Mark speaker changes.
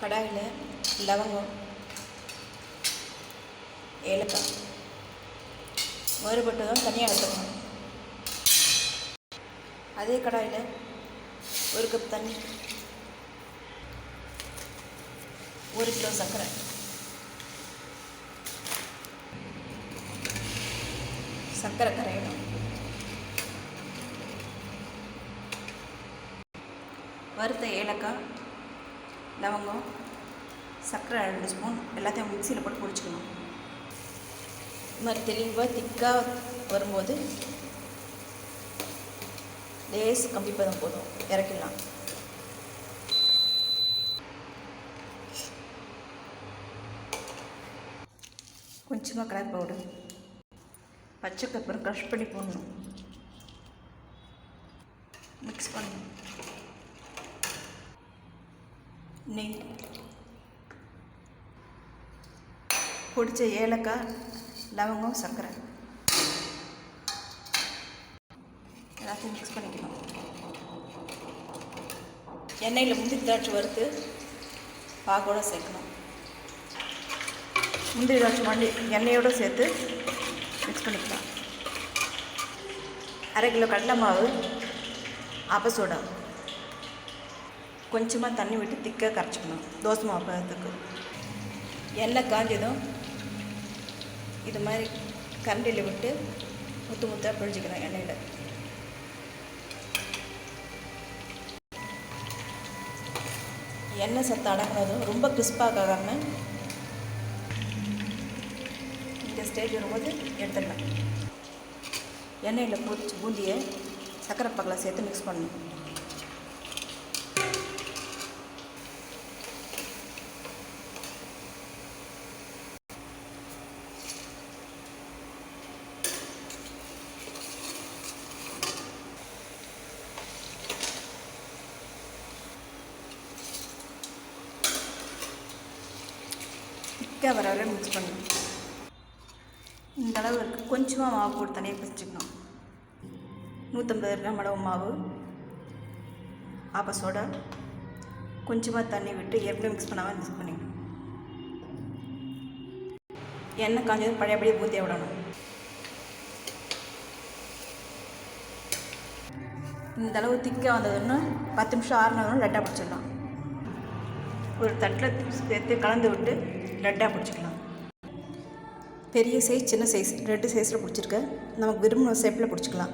Speaker 1: கடாயில் லவங்கம் ஏலக்காய். வறுபட்டதும் தனியாக எடுத்துக்கணும். அதே கடாயில் ஒரு கப் தண்ணி ஒரு கிலோ சர்க்கரை. சர்க்கரை கரையணும். வறுத்த ஏலக்காய் லவங்கம் சர்க்கரை ரெண்டு ஸ்பூன் எல்லாத்தையும் மிக்சியில் போட்டு பிடிச்சிக்கணும் இது மாதிரி தெளிவாக திக்காக வரும்போது லேஸ் கம்பி பதம் போதும் இறக்கிடலாம். கொஞ்சமாக கலர் பவுடர் பச்சை பெப்பர் க்ரஷ் பண்ணி போடணும். மிக்ஸ் பண்ணணும். நெய். பிடிச்ச ஏலக்காய் லவங்கம் சர்க்கரை. எல்லாத்தையும் மிக்ஸ் பண்ணிக்கணும் எண்ணெயில் முந்திரி திராட்சை வறுத்து பாகோட சேர்க்கணும் முந்திரி திராட்சை மல்லி எண்ணெயோடு சேர்த்து மிக்ஸ் பண்ணிக்கலாம். அரை கிலோ கடலை மாவு ஆப்ப சோடா. கொஞ்சமாக தண்ணி விட்டு திக்காக கரைச்சிக்கணும். தோசை மாவு பதத்துக்கு. எண்ணெய் காஞ்சதும் இது மாதிரி கரண்டியில் விட்டு முத்து முத்தாக பிழிஞ்சிக்கிறேன் எண்ணெயில். எண்ணெய் சத்து அடங்கினதும் ரொம்ப கிறிஸ்பாகாம இந்த ஸ்டேஜ் வரும்போது எடுத்துடலாம். எண்ணெயில் பூச்சி பூந்தியை சர்க்கரை பக்கம் சேர்த்து மிக்ஸ் பண்ணணும். திக்காக வர வர மிக்ஸ் பண்ணணும். இந்த அளவு இருக்குது கொஞ்சமாக மாவு போட்டு தனியாக பிரிச்சுக்கணும். நூற்றம்பது கிராம் அளவு மாவு ஆப்ப சோடா கொஞ்சமாக தண்ணி விட்டு ஏற்கனவே மிக்ஸ் பண்ணாமல் மிக்ஸ் பண்ணிக்கணும். எண்ணெய் காஞ்சது பழையபடியே ஊற்றி விடணும். இந்த அளவு திக்காக வந்ததுன்னு பத்து நிமிஷம் ஆறுனதுன்னு லெட்டாக பிடிச்சிடலாம். ஒரு தட்டில் சேர்த்து கலந்து விட்டு லட்டாக பிடிச்சிக்கலாம். பெரிய சைஸ் சின்ன சைஸ் ரெண்டு சைஸில் பிடிச்சிருக்க. நமக்கு விரும்பின ஷேப்பில் பிடிச்சிக்கலாம்.